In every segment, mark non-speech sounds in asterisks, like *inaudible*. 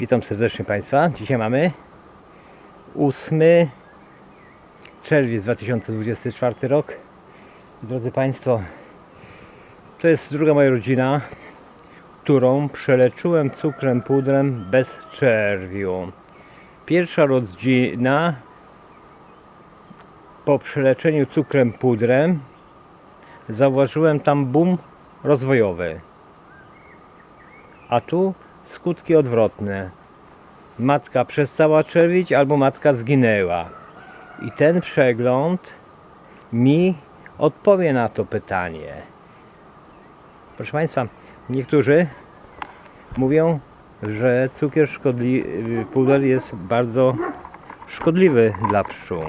Witam serdecznie Państwa. Dzisiaj mamy 8 czerwiec 2024 rok. Drodzy Państwo, to jest druga moja rodzina, którą przeleczyłem cukrem pudrem bez czerwiu. Pierwsza rodzina po przeleczeniu cukrem pudrem zauważyłem tam boom rozwojowy. A tu skutki odwrotne. Matka przestała czerwić albo matka zginęła. I ten przegląd mi odpowie na to pytanie. Proszę Państwa, niektórzy mówią, że cukier szkodli, puder jest bardzo szkodliwy dla pszczół.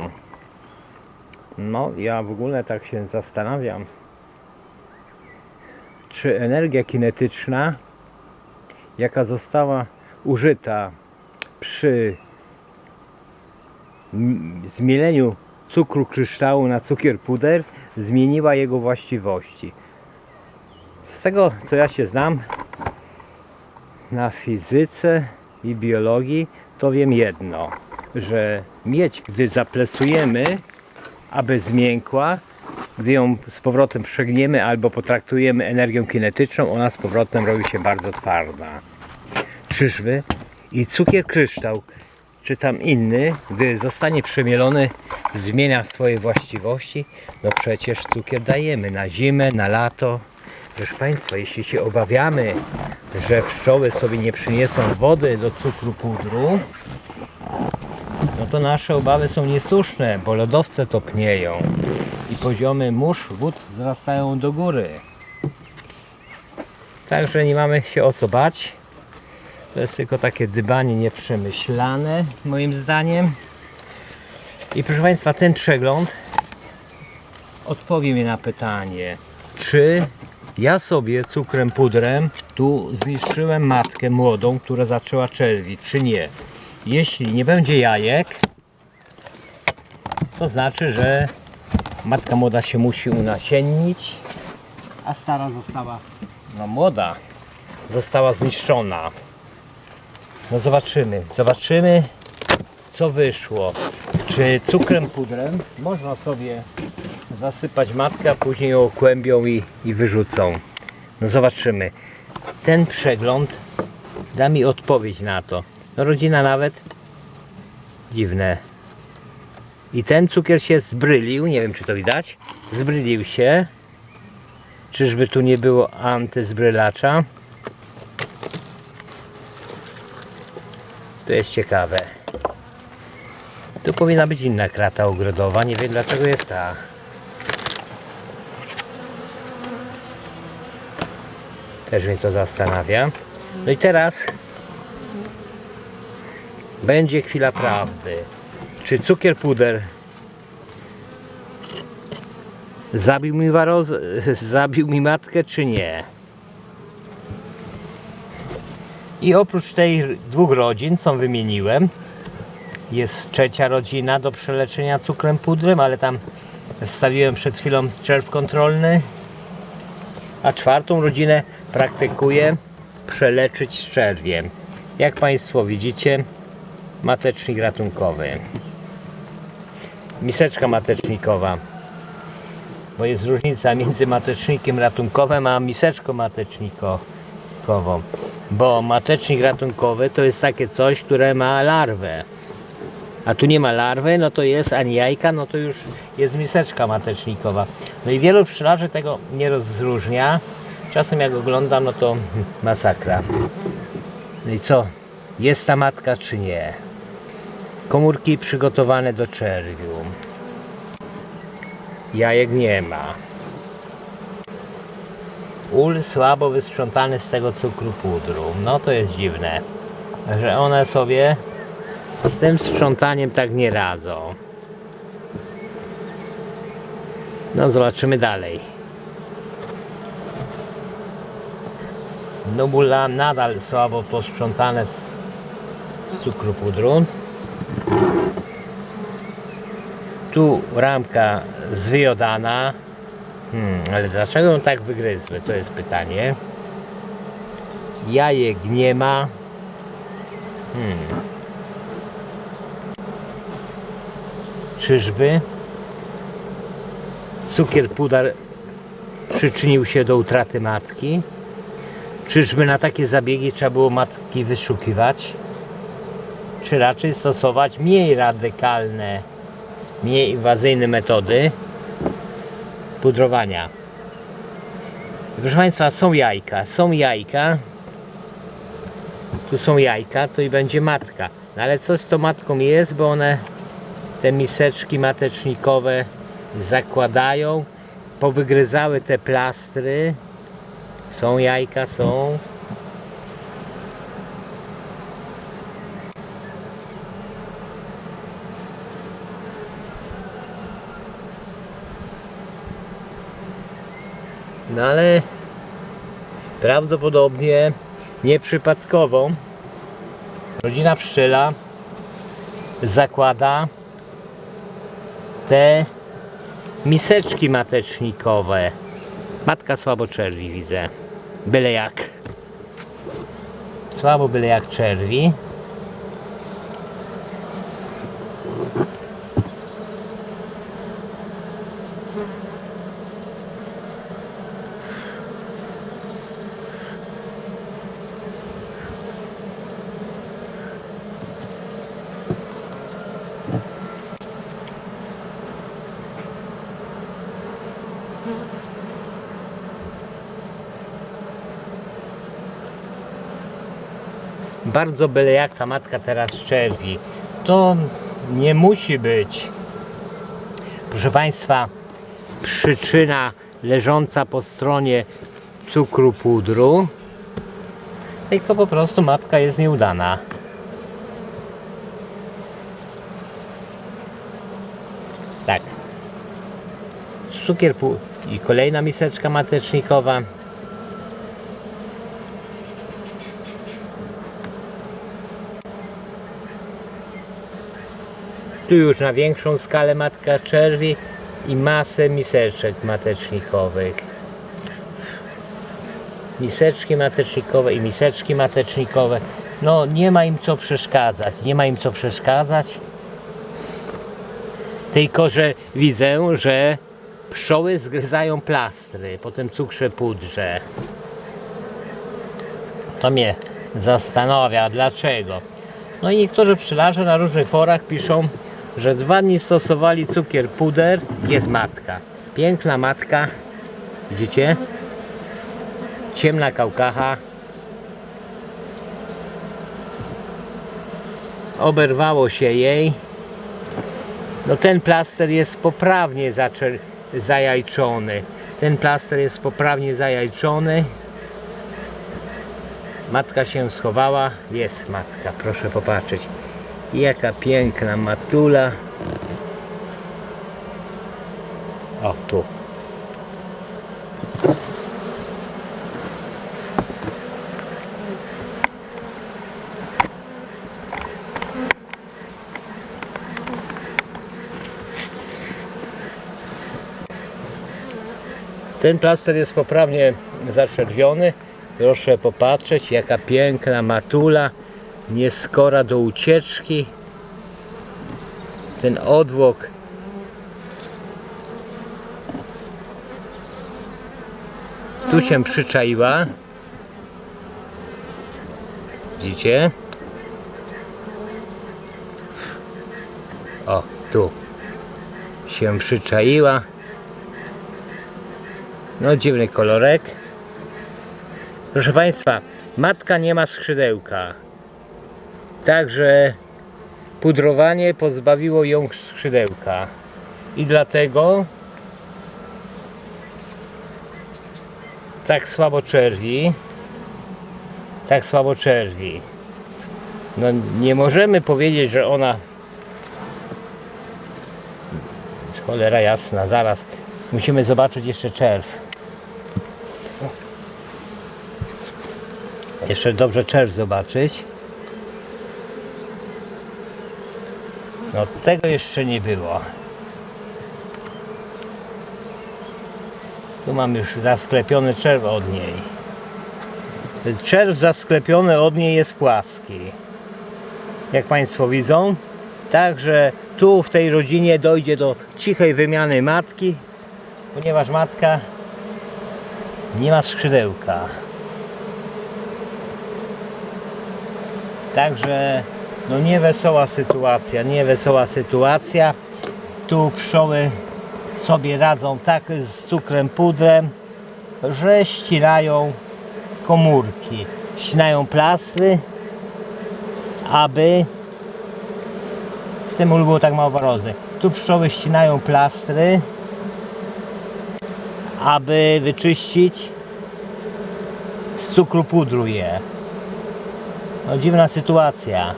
No, ja w ogóle tak się zastanawiam, czy energia kinetyczna, jaka została użyta przy zmieleniu cukru kryształu na cukier puder, zmieniła jego właściwości. Z tego, co ja się znam na fizyce i biologii, to wiem jedno, że miedź, gdy zaplesujemy, aby zmiękła, gdy ją z powrotem przegniemy albo potraktujemy energią kinetyczną, ona z powrotem robi się bardzo twarda. Czyżby? I cukier kryształ, czy tam inny, gdy zostanie przemielony, zmienia swoje właściwości, no przecież cukier dajemy na zimę, na lato. Proszę Państwa, jeśli się obawiamy, że pszczoły sobie nie przyniosą wody do cukru pudru, no to nasze obawy są niesłuszne, bo lodowce topnieją i poziomy mórz wód wzrastają do góry. Także nie mamy się o co bać. To jest tylko takie dybanie nieprzemyślane, moim zdaniem. I proszę Państwa, ten przegląd odpowie mi na pytanie, czy ja sobie cukrem pudrem tu zniszczyłem matkę młodą, która zaczęła czerwić, czy nie. Jeśli nie będzie jajek, to znaczy, że matka młoda się musi unasiennić, a stara została, no młoda, została zniszczona. No zobaczymy, zobaczymy co wyszło. Czy cukrem pudrem można sobie zasypać matkę, a później ją kłębią i, i wyrzucą. No zobaczymy. Ten przegląd da mi odpowiedź na to. Rodzina nawet dziwne. I ten cukier się zbrylił, nie wiem czy to widać. Zbrylił się. Czyżby tu nie było antyzbrylacza? To jest ciekawe. Tu powinna być inna krata ogrodowa. Nie wiem dlaczego jest ta. Też mnie to zastanawia. No i teraz będzie chwila prawdy. Czy cukier puder zabił mi waroz, *laughs* zabił mi matkę, czy nie? I oprócz tej dwóch rodzin, co wymieniłem, jest trzecia rodzina do przeleczenia cukrem pudrem, ale tam wstawiłem przed chwilą czerw kontrolny. A czwartą rodzinę praktykuję przeleczyć z czerwiem. Jak Państwo widzicie, matecznik ratunkowy. Miseczka matecznikowa. Bo jest różnica między matecznikiem ratunkowym a miseczką matecznikową. Bo matecznik ratunkowy to jest takie coś, które ma larwę. A tu nie ma larwy, no to jest ani jajka, no to już jest miseczka matecznikowa. No i wielu pszczelarzy tego nie rozróżnia. Czasem jak oglądam, no to masakra. No i co? Jest ta matka czy nie? Komórki przygotowane do czerwiu. Jajek nie ma. Ul słabo wysprzątany z tego cukru pudru. No to jest dziwne, że one sobie z tym sprzątaniem tak nie radzą. No zobaczymy dalej. Nobula nadal słabo posprzątane z cukru pudru. Tu ramka zwyjodana. Hmm, ale dlaczego ją tak wygryzły? To jest pytanie. Jajek nie ma. Hmm. Czyżby cukier puder przyczynił się do utraty matki? Czyżby na takie zabiegi trzeba było matki wyszukiwać? Czy raczej stosować mniej radykalne, mniej inwazyjne metody pudrowania? Proszę Państwa, są jajka, są jajka. Tu są jajka, to i będzie matka. No ale coś z tą matką jest, bo one te miseczki matecznikowe zakładają, powygryzały te plastry. Są jajka, są. No ale prawdopodobnie nieprzypadkowo rodzina pszczela zakłada te miseczki matecznikowe. Matka słabo czerwi widzę. Byle jak. Słabo byle jak czerwi. Bardzo byle jak ta matka teraz czerwi. To nie musi być, proszę Państwa, przyczyna leżąca po stronie cukru pudru, tylko po prostu matka jest nieudana. Tak. Cukier i kolejna miseczka matecznikowa. Tu już na większą skalę matka czerwi i masę miseczek matecznikowych. Miseczki matecznikowe i miseczki matecznikowe. No nie ma im co przeszkadzać, nie ma im co przeszkadzać. Tylko, że widzę, że pszczoły zgryzają plastry po tym cukrze pudrze. To mnie zastanawia, dlaczego. No i niektórzy pszczelarze na różnych forach piszą, że dwa dni stosowali cukier puder, jest matka. Piękna matka, widzicie? Ciemna kałkacha. Oberwało się jej. No ten plaster jest poprawnie zajajczony. Ten plaster jest poprawnie zajajczony. Matka się schowała. Jest matka, proszę popatrzeć. Jaka piękna matula. O, tu. Ten plaster jest poprawnie zaczerwiony. Proszę popatrzeć, jaka piękna matula nieskora do ucieczki. Ten odwłok tu się przyczaiła. Widzicie? O, tu się przyczaiła. No dziwny kolorek. Proszę Państwa, matka nie ma skrzydełka. Także pudrowanie pozbawiło ją skrzydełka. I dlatego tak słabo czerwi. Tak słabo czerwi. No nie możemy powiedzieć, że ona cholera jasna, zaraz musimy zobaczyć jeszcze czerw. Jeszcze dobrze czerw zobaczyć. No tego jeszcze nie było. Tu mam już zasklepiony czerw od niej. Czerw zasklepiony od niej jest płaski. jak Państwo widzą. Także tu w tej rodzinie dojdzie do cichej wymiany matki, ponieważ matka nie ma skrzydełka. Także no niewesoła sytuacja, niewesoła sytuacja. Tu pszczoły sobie radzą tak z cukrem, pudrem, że ścinają komórki, ścinają plastry, aby w tym ulu było tak mało warozy. Tu pszczoły ścinają plastry, aby wyczyścić z cukru pudru je. No dziwna sytuacja.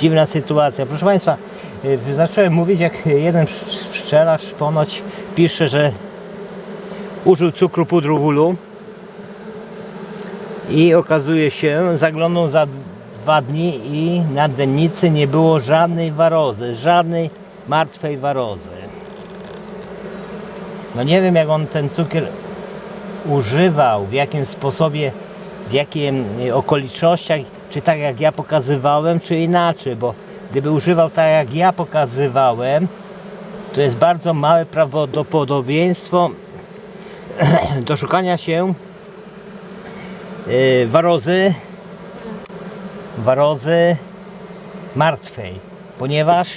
Dziwna sytuacja. Proszę Państwa, y, zacząłem mówić jak jeden psz- pszczelarz ponoć pisze, że użył cukru pudru w ulu i okazuje się, zaglądał za dwa dni i na dennicy nie było żadnej warozy, żadnej martwej warozy. No nie wiem jak on ten cukier używał, w jakim sposobie, w jakim y, okolicznościach, czy tak jak ja pokazywałem, czy inaczej, bo gdyby używał tak jak ja pokazywałem, to jest bardzo małe prawdopodobieństwo *clears throat* doszukania się y, warozy warozy martwej, ponieważ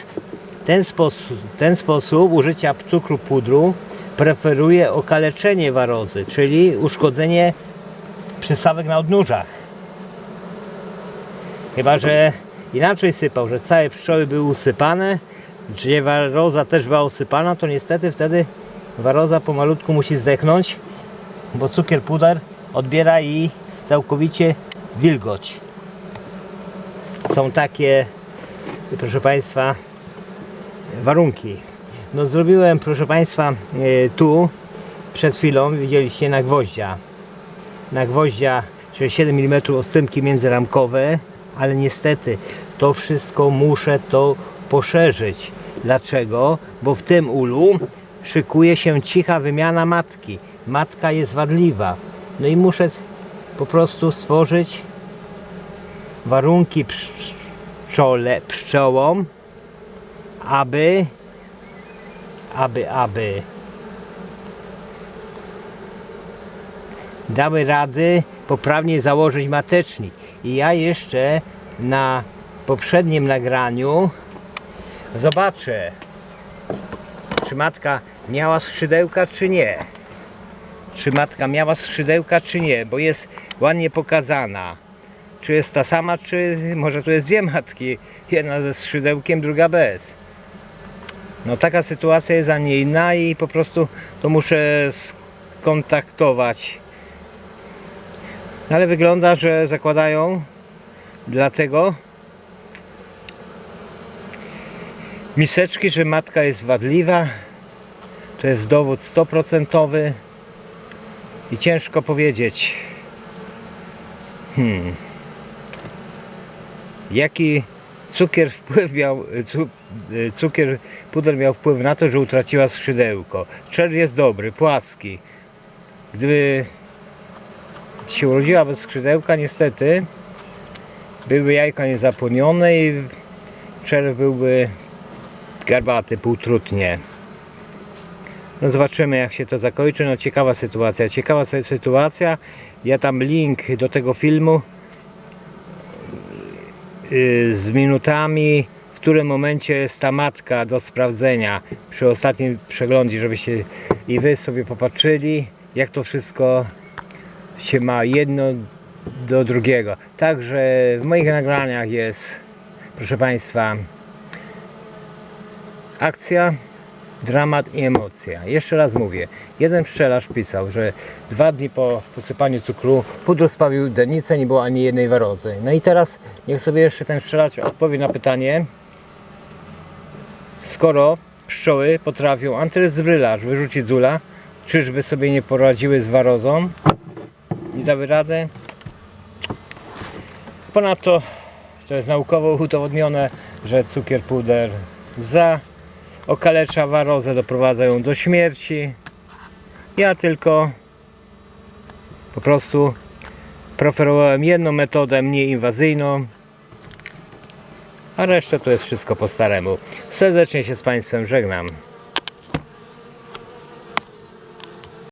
ten sposób, ten sposób użycia cukru pudru preferuje okaleczenie warozy, czyli uszkodzenie przystawek na odnóżach. Chyba, że inaczej sypał, że całe pszczoły były usypane, gdzie waroza też była usypana, to niestety wtedy waroza pomalutku musi zdechnąć, bo cukier puder odbiera i całkowicie wilgoć. Są takie, proszę Państwa, warunki. No zrobiłem, proszę Państwa, e, tu przed chwilą widzieliście na gwoździa. Na gwoździa, czyli 7 mm ostępki międzyramkowe, ale niestety to wszystko muszę to poszerzyć. Dlaczego? Bo w tym ulu szykuje się cicha wymiana matki. Matka jest wadliwa. No i muszę po prostu stworzyć warunki pszczole, pszczołom, aby, aby, aby dały rady poprawnie założyć matecznik. I ja jeszcze na poprzednim nagraniu zobaczę, czy matka miała skrzydełka, czy nie. Czy matka miała skrzydełka, czy nie, bo jest ładnie pokazana. Czy jest ta sama, czy może tu jest dwie matki. Jedna ze skrzydełkiem, druga bez. No taka sytuacja jest, a nie inna i po prostu to muszę skontaktować. Ale wygląda, że zakładają dlatego miseczki, że matka jest wadliwa. To jest dowód 100% i ciężko powiedzieć. Hmm. Jaki cukier wpływ miał, cu, cukier puder miał wpływ na to, że utraciła skrzydełko. Czerw jest dobry, płaski. Gdyby się urodziła bez skrzydełka, niestety były jajka niezapłonione i czerw byłby garbaty, półtrutnie. No zobaczymy jak się to zakończy. No ciekawa sytuacja, ciekawa sy- sytuacja. Ja tam link do tego filmu yy, z minutami, w którym momencie jest ta matka do sprawdzenia przy ostatnim przeglądzie, żebyście i wy sobie popatrzyli, jak to wszystko się ma jedno do drugiego. Także w moich nagraniach jest, proszę Państwa, akcja, dramat i emocja. Jeszcze raz mówię, jeden pszczelarz pisał, że dwa dni po posypaniu cukru pudru spawił dennicę, nie było ani jednej warozy. No i teraz niech sobie jeszcze ten pszczelarz odpowie na pytanie, skoro pszczoły potrafią antyrezbrylacz wyrzucić z ula, czyżby sobie nie poradziły z warozą? Dały radę? Ponadto to jest naukowo udowodnione, że cukier puder za okalecza warozę, doprowadza ją do śmierci. Ja tylko po prostu Preferowałem jedną metodę, mniej inwazyjną, a resztę to jest wszystko po staremu. Serdecznie się z Państwem żegnam.